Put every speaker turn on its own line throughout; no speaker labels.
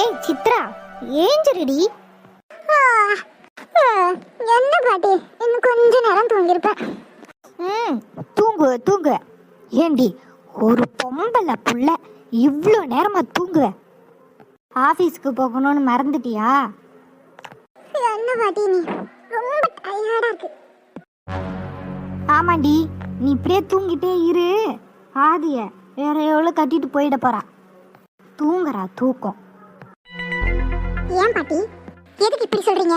ஏய் சித்ரா ஏஞ்சரிடி
என்ன பாட்டி? இன்னும் கொஞ்ச நேரம் தூங்கியிருப்பேன்.
ம் தூங்கு தூங்கு. ஏண்டி ஒரு பொம்பளை புள்ள இவ்வளோ நேரமா தூங்குவ? ஆஃபீஸ்க்கு போகணும்னு மறந்துட்டியா?
என்ன பாட்டி நீ? ரொம்ப டயர்டா இருக்கு.
ஆமாண்டி நீ இப்படியே தூங்கிட்டே இரு. ஆதிய வேற எவ்வளோ கட்டிட்டு போயிட போறா. தூங்குறா தூக்கம்.
ஏன் பாட்டி? எதுக்கு இப்படி சொல்றீங்க?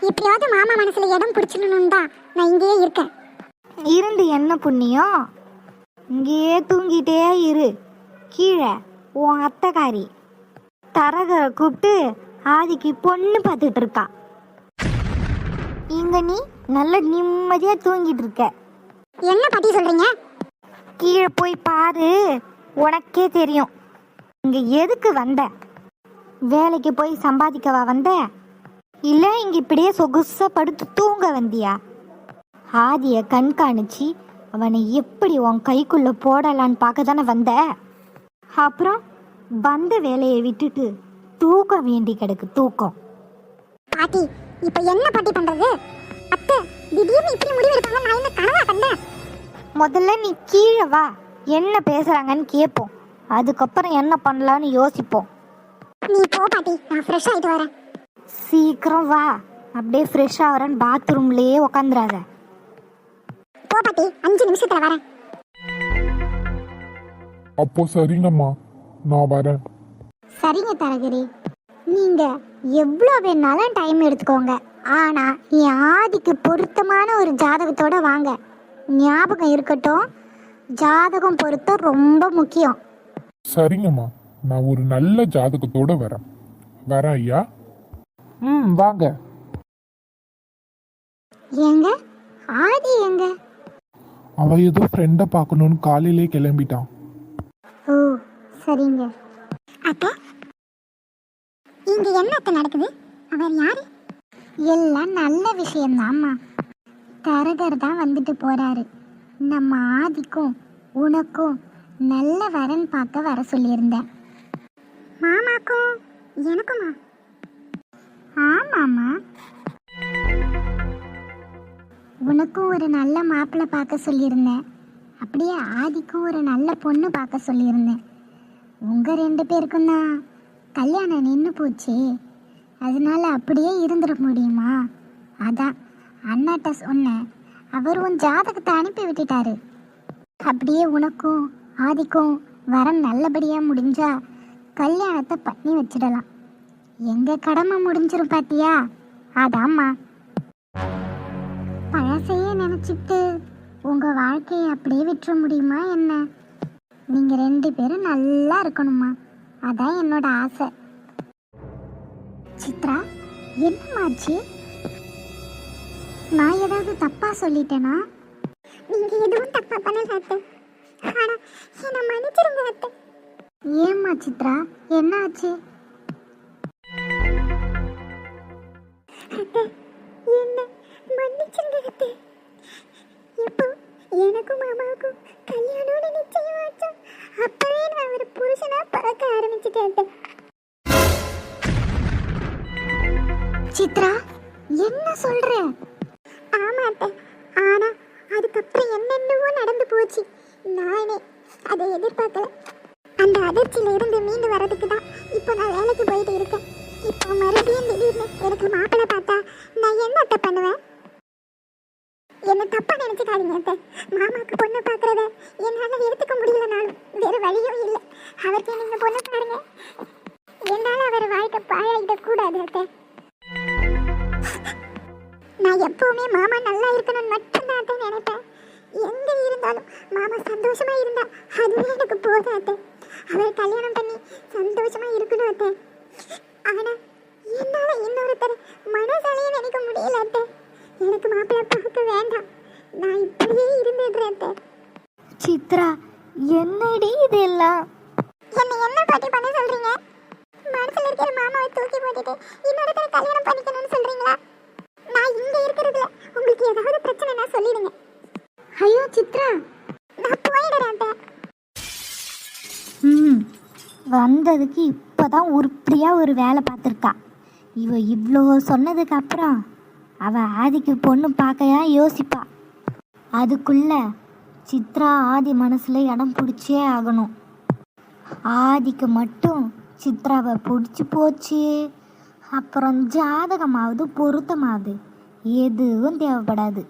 எப்படியாவது மாமா மனசுல இடம் பிடிச்சிடணும் தான் நான் இங்கேயே இருக்கேன்.
இருந்து என்ன புண்ணியம் இங்கேயே தூங்கிட்டே இரு. கீழே உன் அத்தைக்காரி. தரகரை கூப்பிட்டு ஆதிக்கு பொண்ணு பார்த்துட்டு இருக்கா. இங்க நீ நல்ல நிம்மதியா தூங்கிட்டு இருக்க.
என்ன பாட்டி சொல்றீங்க?
கீழே போய் பாரு. உனக்கே தெரியும். இங்க எதுக்கு வந்த? வேலைக்கு போய் சம்பாதிக்கவா வந்த? இல்ல இங்க இப்படியே சொகுசா படுத்து தூங்க வந்தியா? ஆதிய கண்காணிச்சு அவனை எப்படி உன் கைக்குள்ள போடலான்னு பார்க்க தானே வந்த? அப்புறம் வந்த வேலையை விட்டுட்டு தூக்கம் வேண்டி கிடக்கு தூக்கம்.
பாட்டி இப்போ என்ன பாட்டி பண்றது? அத்தை திடீர்னு இப்படி முடிவு எடுப்பாங்க நான் என்ன கனவா கண்டேன்
முதல்ல நீ கீழே வா என்ன பேசுறாங்கன்னு கேட்போம். அதுக்கப்புறம் என்ன பண்ணலான்னு யோசிப்போம்.
நீ போ பாட்டி நான் ஃப்ரெஷ் ஆயிட்டு வரேன்.
சீக்கிரம் வா. அப்படியே ஃப்ரெஷ் ஆகிறேன்னு பாத்ரூம்லயே உக்காந்துராத
போ பாட்டி அஞ்சு நிமிஷத்துல வரேன்.
அப்போ சரிங்கம்மா நான் வரேன்.
சரிங்க தரகரி. நீங்க எவ்வளோ வேணாலும் டைம் எடுத்துக்கோங்க. ஆனா என் ஆதிக்கு பொருத்தமான ஒரு ஜாதகத்தோட வாங்க. ஞாபகம் இருக்கட்டும். ஜாதகம் பொருத்தம் ரொம்ப முக்கியம்.
சரிங்கம்மா. நான் ஒரு நல்ல ஜாதகத்தோட வரேன். வரேன் ஐயா ம் வாங்க.
ஏங்க? ஆதி எங்க?
அவ ஏதோ ஃப்ரெண்டை பார்க்கணும்னு காலையிலே கிளம்பிட்டான்.
ஓ சரிங்க.
அத்தை இங்க என்ன அத்தை நடக்குது? அவர் யாரு?
எல்லாம் நல்ல விஷயம்தாம்மா. தரகர் தான் வந்துட்டு போறாரு. நம்ம ஆதிக்கும் உனக்கும் நல்ல வரன் பார்க்க வர சொல்லியிருந்தேன்.
உனக்கும் எனக்குமா?
ஆமாம்மா. உனக்கும் ஒரு நல்ல மாப்பிள்ளை பார்க்க சொல்லியிருந்தேன். அப்படியே ஆதிக்கும் ஒரு நல்ல பொண்ணு பார்க்க சொல்லியிருந்தேன். உங்கள் ரெண்டு பேருக்கும் தான் கல்யாணம் நின்று போச்சு. அதனால அப்படியே இருந்துட முடியுமா? அதான் அண்ணாட்ட சொன்னேன். அவர் உன் ஜாதகத்தை அனுப்பி விட்டுட்டாரு. அப்படியே உனக்கும் ஆதிக்கும் வரம் நல்லபடியாக முடிஞ்சா கல்யாணத்தை பண்ணி வச்சிடலாம். எங்க கடமை முடிஞ்சிரும் பாத்தியா? அதாம்மா. பழசையே நினைச்சிட்டு உங்க வாழ்க்கையை அப்படியே விட்டுற முடியுமா என்ன? நீங்க ரெண்டு பேரும் நல்லா இருக்கணுமா அதான் என்னோட ஆசை. சித்ரா என்னமாச்சு நான் ஏதாவது தப்பா சொல்லிட்டேனா?
நீங்க எதுவும் தப்பா பண்ணல அத்தை. ஆனா என்ன மன்னிச்சிருங்க அத்தை.
ஏம்மா சித்ரா? என்ன ஆச்சு
என்ன மன்னிச்சிருங்க அத்தை. இப்போ எனக்கும் மாமாவுக்கும் கல்யாணம்னு நிச்சயம் ஆச்சா? அப்பவே நான் ஒரு புருஷனா பறக்க ஆரம்பிச்சிட்டேன்
சித்ரா என்ன சொல்ற?
ஆமா அத்தை. ஆனா அதுக்கப்புறம் என்னென்னவோ நடந்து போச்சு. நானே அதை எதிர்பார்க்கல. அந்த அதிர்ச்சியில இருந்து மீண்டு வர்றதுக்கு தான் இப்போ நான் வேலைக்கு போயிட்டு இருக்கேன். இப்போ மறுபடியும் திடீர்னு எனக்கு மாப்பிள்ளை பார்த்தா நான் என்ன அத்தை பண்ணுவேன்? என்ன தப்பா நினைச்சுக்காதீங்க அத்தை. மாமாக்கு பொண்ணு பார்க்கறத என்னால எடுத்துக்க முடியலனாலும் வேற வழியும் இல்லை. அவருக்கு நீங்க பொண்ணு பாருங்க. என்னால அவர் வாழ்க்கை பாழாயிட கூடாது அத்தை. நான் எப்பவுமே மாமா நல்லா இருக்கணும்னு மட்டும்தான் அத்தை நினைப்பேன். எங்க இருந்தாலும் மாமா சந்தோஷமா இருந்தா அதுவே எனக்கு போதாது அவர் கல்யாணம் பண்ணி சந்தோஷமா இருக்கணும் அத்தை. ஆனா என்னால இன்னொருத்தர் மனசாலையும் நினைக்க முடியல அத்தை. எனக்கு மாப்பிள்ளை பார்க்க வேண்டாம். நான் இப்படியே இருந்துடுறேன் அத்தை.
சித்ரா என்னடி இதெல்லாம்?
என்ன என்ன பாட்டி பண்ண சொல்றீங்க? மனசுல இருக்கிற மாமாவை தூக்கி போட்டுட்டு இன்னொருத்தர் கல்யாணம் பண்ணிக்கணும்னு சொல்றீங்களா? நான் இங்க இருக்கிறதுல உங்களுக்கு ஏதாவது பிரச்சனைனா சொல்லிடுங்க.
ஐயோ சித்ரா.
நான் போயிடுறேன் அத்தை.
ம். வந்ததுக்கு இப்போ தான் உருப்படியாக ஒரு வேலை பார்த்துருக்கா. இவ இவ்வளோ சொன்னதுக்கு அப்புறம் அவள் ஆதிக்கு பொண்ணு பார்க்கையா யோசிப்பா. அதுக்குள்ள சித்ரா ஆதி மனசில் இடம் பிடிச்சே ஆகணும். ஆதிக்கு மட்டும் சித்ராவை பிடிச்சி போச்சு. அப்புறம் ஜாதகமாவது பொருத்தமாவது எதுவும் தேவைப்படாது.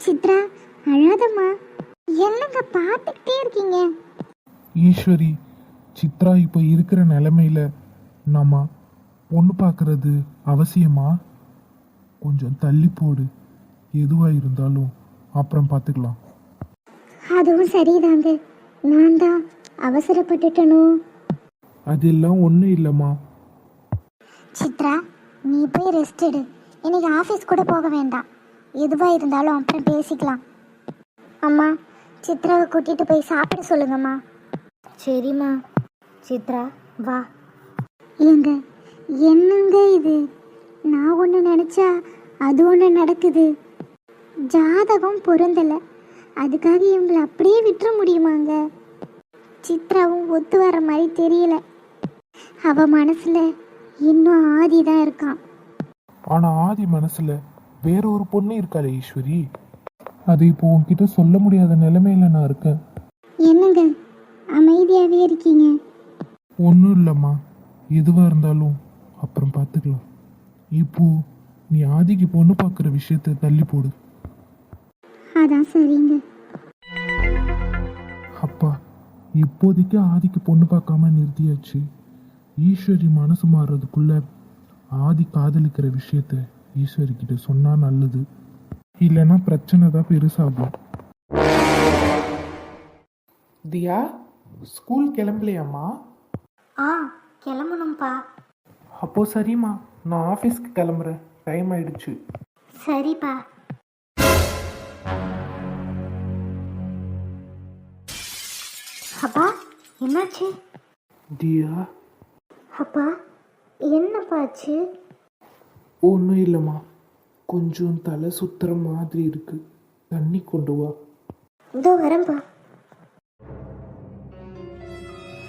சித்ரா அழாதம்மா. என்னங்க பார்த்துக்கிட்டே இருக்கீங்க?
ஈஸ்வரி சித்ரா இப்போ இருக்கிற நிலைமையில நம்ம பொண்ணு பார்க்கறது அவசியமா? கொஞ்சம் தள்ளி போடு. எதுவாக இருந்தாலும் அப்புறம் பார்த்துக்கலாம்.
அதுவும் சரிதாங்க. நான் தான் அவசரப்பட்டுட்டனோ?
அதெல்லாம் ஒன்றும் இல்லைம்மா.
சித்ரா நீ போய் ரெஸ்ட் எடு. இன்னைக்கு ஆஃபீஸ் கூட போக வேண்டாம். எதுவாக இருந்தாலும் அப்புறம் பேசிக்கலாம். அம்மா சித்ராவை கூட்டிகிட்டு போய் சாப்பிட சொல்லுங்கம்மா. சரிம்மா. சித்ரா வா.
ஏங்க என்னங்க இது? நான் ஒன்று நினச்சா அது ஒன்று நடக்குது. ஜாதகம் பொருந்தலை. அதுக்காக இவங்களை அப்படியே விட்டுற முடியுமாங்க? சித்ராவும் ஒத்து வர மாதிரி தெரியல. அவ மனசுல இன்னும் ஆதி தான் இருக்கான்.
ஆனால் ஆதி மனசில் வேற ஒரு பொண்ணு இருக்காளே ஈஸ்வரி? அது இப்போ உன்கிட்ட சொல்ல முடியாத நிலைமையில நான் இருக்கேன்.
என்னங்க? அமைதியாகவே இருக்கீங்க.
ஒன்றும் இல்லைம்மா. எதுவாக இருந்தாலும் அப்புறம் பார்த்துக்கலாம். இப்போ நீ ஆதிக்கு பொண்ணு பார்க்குற விஷயத்தை தள்ளி போடு.
அதான் சரிங்க.
அப்பா இப்போதைக்கு ஆதிக்கு பொண்ணு பார்க்காம நிறுத்தியாச்சு. ஈஸ்வரி மனசு மாறுறதுக்குள்ள ஆதி காதலிக்கிற விஷயத்த ஈஸ்வரி கிட்ட சொன்னா நல்லது. இல்லைன்னா பிரச்சனை தான் பெருசாகும். தியா ஸ்கூல் கிளம்பலையாம்மா?
ஆ கிளம்பணும்ப்பா
அப்போ சரிம்மா நான் ஆஃபீஸ்க்கு கிளம்புறேன். டைம் ஆயிடுச்சு.
சரிப்பா. அப்பா என்னாச்சு?
தியா.
அப்பா என்னப்பாச்சு
ஒன்றும் இல்லைம்மா. கொஞ்சம் தலை சுத்துற மாதிரி இருக்கு. தண்ணி கொண்டு வா.
இதோ வரேன்ப்பா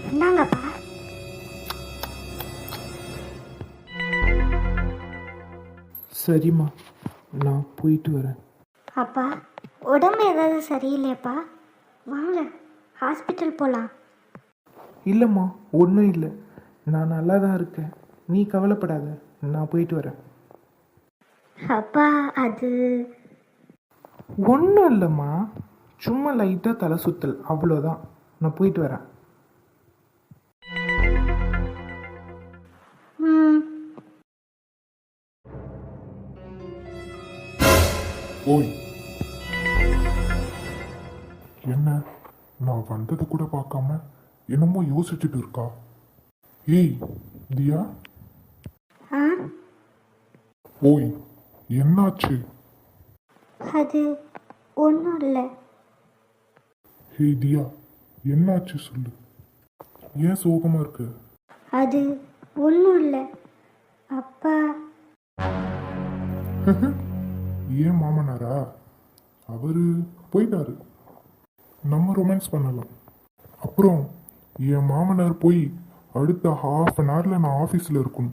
இந்தாங்கப்பா.
சரிம்மா நான் போயிட்டு வரேன்.
அப்பா உடம்பு ஏதாவது சரியில்லையாப்பா? வாங்க ஹாஸ்பிட்டல் போகலாம்
இல்லைம்மா ஒன்றும் இல்லை. நான் நல்லா தான் இருக்கேன். நீ கவலைப்படாத நான் போயிட்டு வரேன்.
அப்பா அது.
ஒன்றும் இல்லைம்மா. சும்மா லைட்டாக தலை சுத்தல். அவ்வளோதான் நான் போயிட்டு வரேன். ஓய். என்ன? நான் வந்தது கூட பார்க்காம என்னமோ யோசிச்சுட்டு இருக்கா? ஏய் தியா?
ஆ?
ஓய். என்னாச்சு?
அது ஒன்றும் இல்லை.
ஹே தியா என்னாச்சு சொல்லு. ஏன் சோகமா இருக்கு?
அது ஒன்றும் இல்லை. அப்பா.
ஏன் மாமனாரா? அவரு போயிட்டாரு. நம்ம ரொமான்ஸ் பண்ணலாம். அப்புறம் என் மாமனார் போய் அடுத்த ஹாஃப் அன் ஹவரில் நான் ஆஃபீஸில் இருக்கணும்.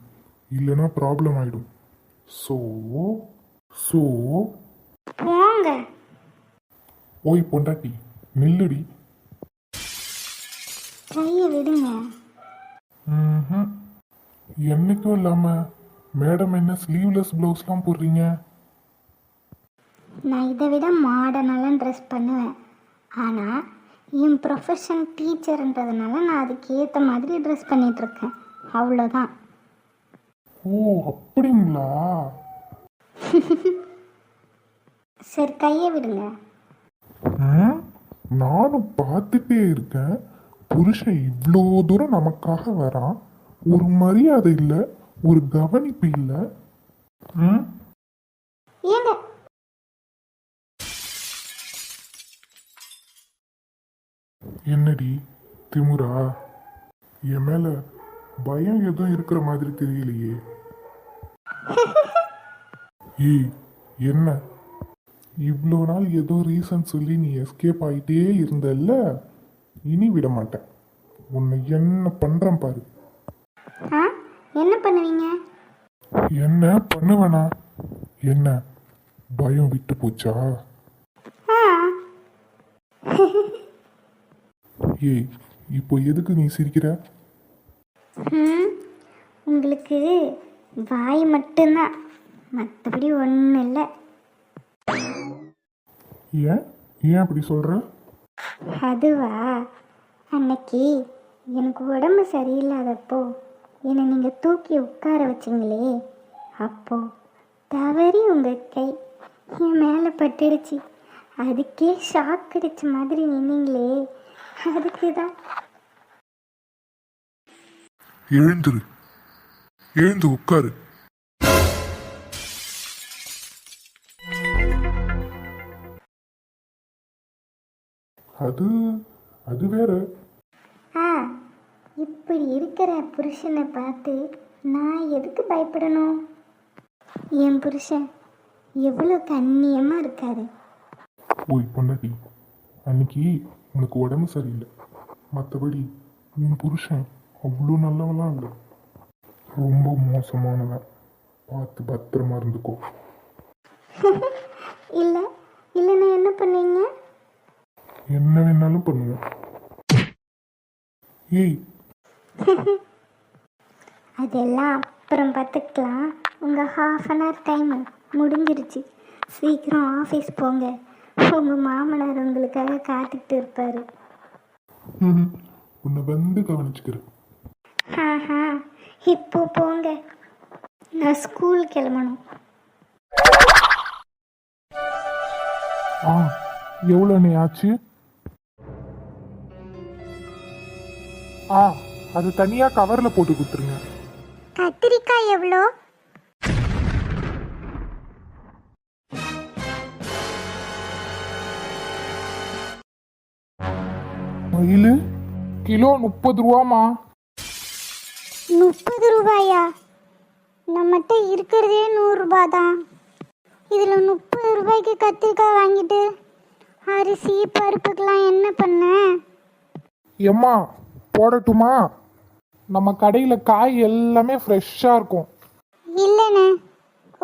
இல்லைன்னா ப்ராப்ளம் ஆகிடும் ஸோ ஸோ
போங்க.
ஓய் பொண்டாட்டி நில்லுடி.
கையை விடுங்க.
ம்ஹும். என்னைக்கும் இல்லாமல் மேடம் என்ன ஸ்லீவ்லெஸ் ப்ளவுஸ்லாம் போடுறீங்க?
நான் இதை விட மாடர்னெல்லாம் ட்ரெஸ் பண்ணுவேன். ஆனால் என் ப்ரொஃபஷன் டீச்சர்ன்றதுனால நான் அதுக்கு ஏற்ற மாதிரி ட்ரெஸ் பண்ணிகிட்ருக்கேன் அவ்வளோதான்
ஓ அப்படிங்களா?
சரி கையை விடுங்க?
நானும் பார்த்துட்டே இருக்கேன். புருஷன் இவ்வளோ தூரம் நமக்காக வரான் ஒரு மரியாதை இல்லை ஒரு கவனிப்பு இல்லை. ம்?
ஏங்க?
என்னடி திமுறா? என் மேல பயம் எதுவும் இருக்கிற மாதிரி தெரியலையே. ஏய் என்ன? இவ்வளோ நாள் ஏதோ ரீசன் சொல்லி நீ எஸ்கேப் ஆகிட்டே இருந்தல்ல? இனி விட மாட்டேன். உன்னை என்ன பண்றேன் பாரு.
ஆ? என்ன பண்ணுவீங்க?
என்ன பண்ணுவேனா? என்ன? பயம் விட்டு போச்சா? ஏய் இப்போ எதுக்கு நீ சிரிக்கிற?
உங்களுக்கு வாய் மட்டும்தான். மற்றபடி ஒன்றும் இல்லை.
ஏன்? ஏன் அப்படி சொல்ற?
அதுவா? அன்னைக்கு எனக்கு உடம்பு சரியில்லாதப்போ என்னை நீங்கள் தூக்கி உட்கார வச்சிங்களே அப்போ தவறி உங்கள் கை என் மேலே பட்டுடுச்சு. அதுக்கே ஷாக் அடிச்ச மாதிரி நின்னீங்களே அதுக்கு தான்
எழுந்துரு. எழுந்து உட்காரு. அது அது வேற.
ஆ இப்படி இருக்கிற புருஷனை பார்த்து நான் எதுக்கு பயப்படணும்? என் புருஷன் எவ்வளோ கண்ணியமாக இருக்காரு.
ஓய் பொண்டாட்டி அன்னைக்கு உனக்கு உடம்பு சரியில்லை. மற்றபடி உன் புருஷன் அவ்வளோ நல்லவெல்லாம் இல்லை. ரொம்ப மோசமானவன் பார்த்து பத்திரமா இருந்துக்கோ.
இல்லை இல்லைன்னா என்ன பண்ணுவீங்க?
என்ன வேணாலும் பண்ணுவேன் ஏய்.
அதெல்லாம் அப்புறம் பார்த்துக்கலாம். உங்கள் ஹாஃப் அன் ஹவர் டைம் முடிஞ்சிருச்சு. சீக்கிரம் ஆஃபீஸ் போங்க. உங்கள் மாமனார் உங்களுக்காக காத்துக்கிட்டு இருப்பார்.
உன்னை வந்து கவனிச்சுக்கிறேன்.
ஆஹா. இப்போ போங்க. நான் ஸ்கூல் கிளம்பணும்.
ஆ எவ்வளோ நீ ஆச்சு? ஆ அது தனியாக கவரில் போட்டு கொடுத்துருங்க.
கத்திரிக்காய் எவ்வளோ?
மயில் கிலோ முப்பது ரூபாமா
முப்பது ரூபாயா? நம்மகிட்ட இருக்கிறதே நூறுரூபா தான் இதில் முப்பது ரூபாய்க்கு கத்திரிக்காய் வாங்கிட்டு அரிசி பருப்புக்கெல்லாம் என்ன பண்ண?
எம்மா போடட்டுமா? நம்ம கடையில் காய் எல்லாமே ஃப்ரெஷ்ஷாக இருக்கும்.
இல்லைண்ணே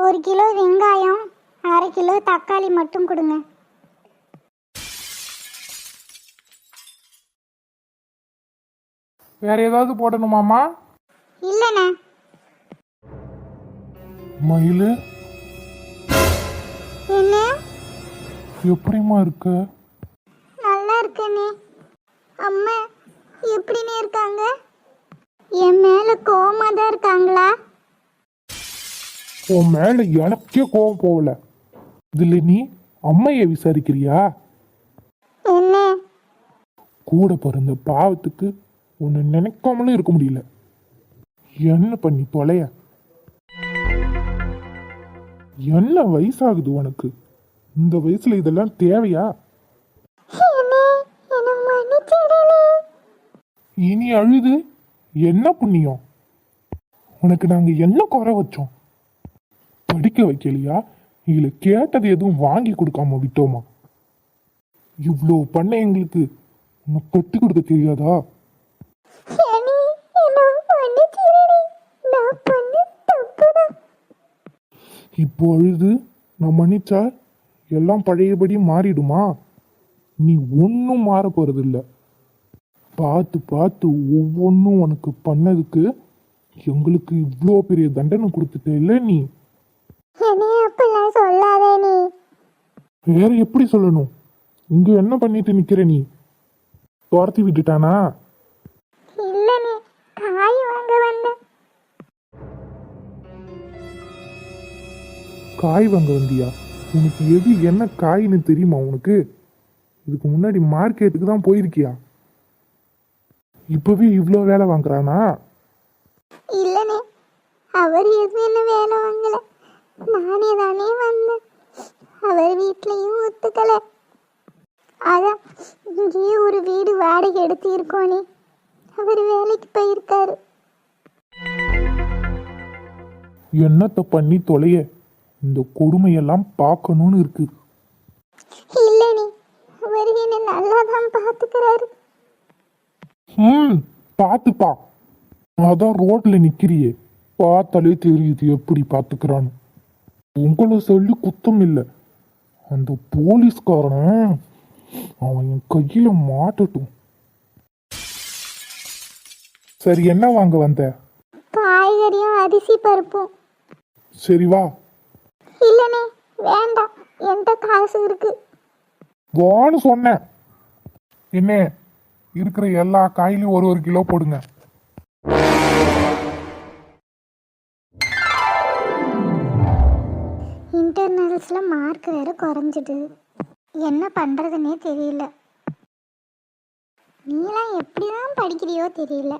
ஒரு கிலோ வெங்காயம் அரை கிலோ தக்காளி மட்டும் கொடுங்க.
வேற ஏதாவது போடணுமாமா
இல்லைண்ணே.
மயில்?
என்ன?
எப்படிம்மா இருக்க?
நல்லா இருக்கேனே. அம்மா எப்படின்னு இருக்காங்க? என் மேலே கோவமா தான் இருக்காங்களா?
உன் மேலே எனக்கே கோவம் போகல. இதில் நீ அம்மையை விசாரிக்கிறியா?
என்ன?
கூட பிறந்த பாவத்துக்கு உன்னை நினைக்காமலும் இருக்க முடியல. என்ன பண்ணி தொலைய? என்ன வயசாகுது உனக்கு? இந்த வயசுல இதெல்லாம் தேவையா? இனி அழுது. என்ன புண்ணியம்? உனக்கு நாங்க என்ன குறை வச்சோம்? படிக்க வைக்கலையா? இல்ல கேட்டது எதுவும் வாங்கி கொடுக்காம விட்டோமா? இவ்வளோ பண்ண எங்களுக்கு. உனக்கு கட்டி கொடுக்க தெரியாதா? இப்போ அழுது நான் மன்னிச்சா எல்லாம் பழையபடி மாறிடுமா? நீ ஒன்றும் மாற போறதில்ல. பார்த்து பார்த்து ஒவ்வொன்றும் உனக்கு பண்ணதுக்கு எங்களுக்கு இவ்வளோ பெரிய தண்டனை கொடுத்துட்ட இல்லை நீ?
சொல்லாதே நீ.
வேற எப்படி சொல்லணும்? இங்க என்ன பண்ணிட்டு நிக்கிற நீ? துரத்தி விட்டுட்டானா?
காய் வாங்க
வந்தியா? உனக்கு எது என்ன காய்னு தெரியுமா உனக்கு? இதுக்கு முன்னாடி மார்க்கெட்டுக்கு தான் போயிருக்கியா? இப்பவே இவ்வளோ வேலை வாங்குறானா?
இல்லைண்ணே அவர் எதுவும் என்ன வேலை வாங்கல. நானே தானே வந்தேன். அவர் வீட்லேயும் ஒத்துக்கலை. அதான் இங்கேயே ஒரு வீடு வாடகை எடுத்து இருக்கோனே. அவர் வேலைக்கு போயிருக்காரு.
என்னத்தை பண்ணி தொலைய? இந்த கொடுமையெல்லாம் பார்க்கணும்னு இருக்கு.
இல்லைண்ணே அவர் என்னை நல்லா தான் பார்த்துக்கிறாரு.
ம் பார்த்துப்பா. அதான் ரோட்ல நிக்கிறியே. பார்த்தாலே தெரியுது எப்படி பார்த்துக்கிறான்னு. உங்களை சொல்லி குத்தம் இல்லை. அந்த போலீஸ்காரன் அவன் என் கையில மாட்டட்டும். சரி என்ன வாங்க வந்த?
காய்கறியும் அரிசி பருப்பும்.
சரி வா.
இல்லைண்ணே வேண்டாம். என்கிட்ட காசு இருக்கு?
வான்னு சொன்னேன். என்ன இருக்கிற எல்லா காயிலையும் ஒரு ஒரு கிலோ போடுங்க.
இன்டர்னல்ஸில் மார்க் வேறு குறைஞ்சிது. என்ன பண்ணுறதுன்னே தெரியல. நீலாம் எப்படி தான் படிக்கிறியோ தெரியல.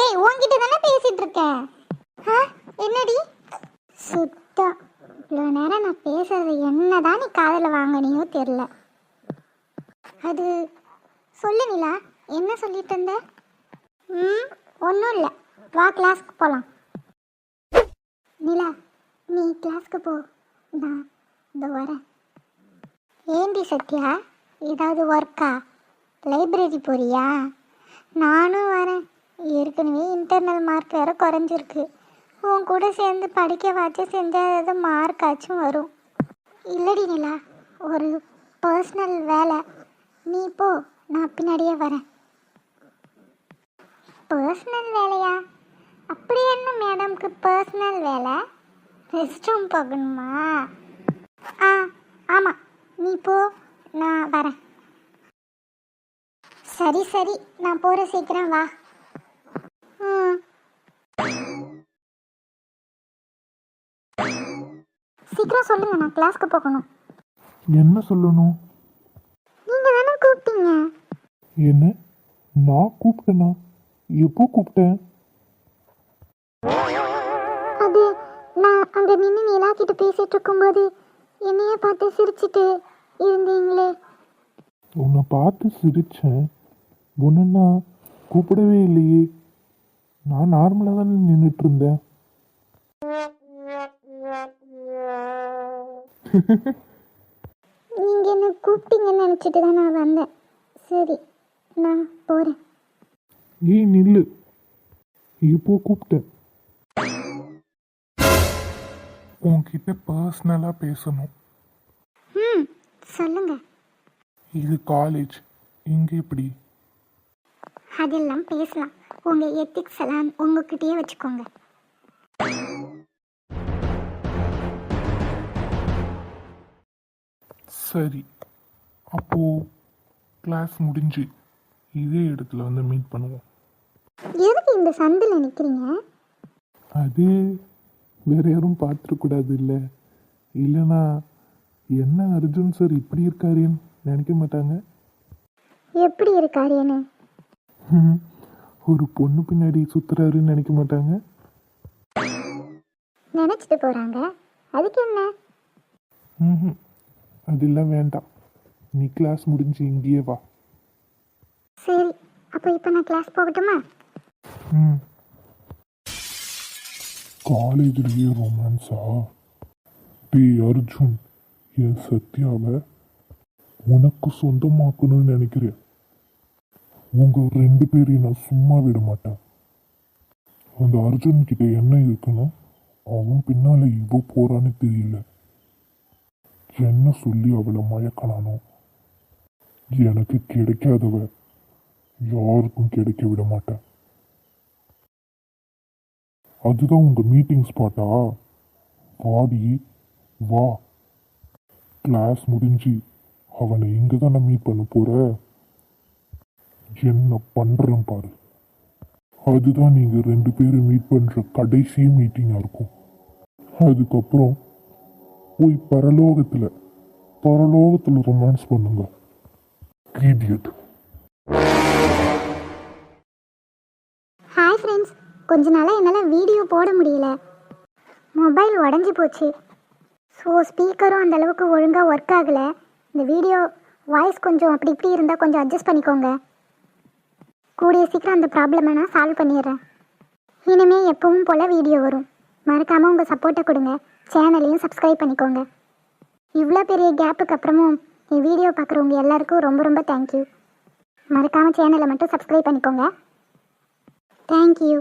ஏய் உன்கிட்ட தானே பேசிட்டு இருக்க ஆ, என்னடி? சுத்தம் இவ்வளோ நேரம் நான் பேசுறது என்னதான் நீ காதில் வாங்கினியோ தெரில அது சொல்லு நிலா என்ன சொல்லிட்டு இருந்த? ம் ஒன்றும் இல்லை. வா கிளாஸ்க்கு போகலாம் நிலா நீ கிளாஸ்க்கு போ. நான் இந்த வரேன். ஏண்டி சத்யா ஏதாவது ஒர்க்கா லைப்ரரி போறியா? நானும் வரேன். ஏற்கனவே இன்டர்னல் மார்க் வேறு குறைஞ்சிருக்கு. உன் கூட சேர்ந்து படிக்க வச்சு செஞ்சால் மார்க்காச்சும் மார்க் ஆச்சும் வரும். இல்லடி நிலா ஒரு பர்சனல் வேலை. நீ போ நான் பின்னாடியே வரேன். பர்சனல் வேலையா? அப்படி என்ன மேடம்க்கு பர்சனல் வேலை? ரெஸ்ட் ரூம் போகணுமா? ஆ ஆமாம் நீ போ நான் வரேன். சரி சரி. நான் போகிற சீக்கிரம் வா. ம். சீக்கிரம் சொல்லுங்க நான் கிளாஸ்க்கு போகணும்.
என்ன சொல்லணும்?
நீங்கள் தானே கூப்பிட்டீங்க.
என்ன? நான் கூப்பிட்டேனா? எப்போ கூப்பிட்டேன்?
அது நான் அங்கே நின்று நிலா கிட்ட பேசிட்டு இருக்கும்போது என்னைய பார்த்து சிரிச்சிட்டு இருந்தீங்களே.
உன்னை பார்த்து சிரிச்சேன். உன்னை நான் கூப்பிடவே இல்லையே. நான் நார்மலாக தானே நின்றுட்டு இருந்தேன்.
நீங்கள் என்ன கூப்பிட்டீங்கன்னு நினச்சிட்டு தான் நான் வந்தேன். சரி நான் போகிறேன்
ஏய் நில்லு. இப்போ கூப்பிட்டேன். உன்கிட்ட பர்சனலாக பேசணும்.
ம் சொல்லுங்க.
இது காலேஜ் இங்கே இப்படி
அதெல்லாம் பேசலாம். உங்கள் எத்திக்ஸ் எல்லாம் உங்ககிட்டயே வச்சுக்கோங்க.
சரி. அப்போ கிளாஸ் முடிஞ்சு இதே இடத்துல வந்து மீட் பண்ணுவோம்.
எதுக்கு இந்த சந்தில் நிற்கிறீங்க
அது வேற யாரும் பார்த்துடக்கூடாது இல்லை இல்லைனா என்ன அர்ஜுன் சார் இப்படி இருக்காருன்னு நினைக்க மாட்டாங்க?
எப்படி இருக்காருன்னு?
ஹம், ஒரு பொண்ணு பின்னாடி சுத்துறாருன்னு நினைக்க மாட்டாங்க?
நினச்சிட்டு போகிறாங்க அதுக்கு என்ன?
ம்ஹும். அதெல்லாம் வேண்டாம். நீ கிளாஸ் முடிஞ்சு இங்கேயே வா.
சரி அப்போ இப்போ நான் கிளாஸ் போகட்டுமா?
ம். காலேஜ்லேயே ரொமான்ஸா டேய் அர்ஜுன் என் சத்யாவை உனக்கு சொந்தமாக்கணும்னு நினைக்கிறேன். உங்க ரெண்டு பேரையும் நான் சும்மா விட மாட்டேன். அந்த அர்ஜுன் கிட்ட என்ன இருக்குன்னு அவன் பின்னால இவ போறான்னு தெரியல. என்ன சொல்லி அவளை மயக்கனானோ? எனக்கு கிடைக்காதவ. யாருக்கும் கிடைக்க விட மாட்டேன் அதுதான் உங்க மீட்டிங் ஸ்பாட்டா பாடி வா. கிளாஸ் முடிஞ்சு அவனை இங்க தானே மீட் பண்ண போற? என்ன பண்றேன் பாரு. அதுதான் நீங்க ரெண்டு பேரும் மீட் பண்ற கடைசி மீட்டிங்கா இருக்கும். அதுக்கப்புறம் போய் பரலோகத்தில் பரலோகத்தில் ரொமான்ஸ் பண்ணுங்க. ஈடியட்
ஹாய் ஃப்ரெண்ட்ஸ் கொஞ்ச நாளாக என்னால் வீடியோ போட முடியல. மொபைல் உடஞ்சி போச்சு. ஸோ ஸ்பீக்கரும் அந்த அளவுக்கு ஒழுங்காக ஒர்க் ஆகலை. இந்த வீடியோ வாய்ஸ் கொஞ்சம் அப்படி இப்படி இருந்தால் கொஞ்சம் அட்ஜஸ்ட் பண்ணிக்கோங்க. கூடிய சீக்கிரம் அந்த ப்ராப்ளமை நான் சால்வ் பண்ணிடுறேன். இனிமேல் எப்பவும் போல் வீடியோ வரும். மறக்காமல் உங்கள் சப்போர்ட்டை கொடுங்க. சேனலையும் சப்ஸ்கிரைப் பண்ணிக்கோங்க. இவ்வளோ பெரிய கேப்புக்கு அப்புறமும் என் வீடியோ பார்க்குறவங்க எல்லாருக்கும் ரொம்ப ரொம்ப தேங்க்யூ மறக்காமல் சேனலை மட்டும் சப்ஸ்கிரைப் பண்ணிக்கோங்க. தேங்க்யூ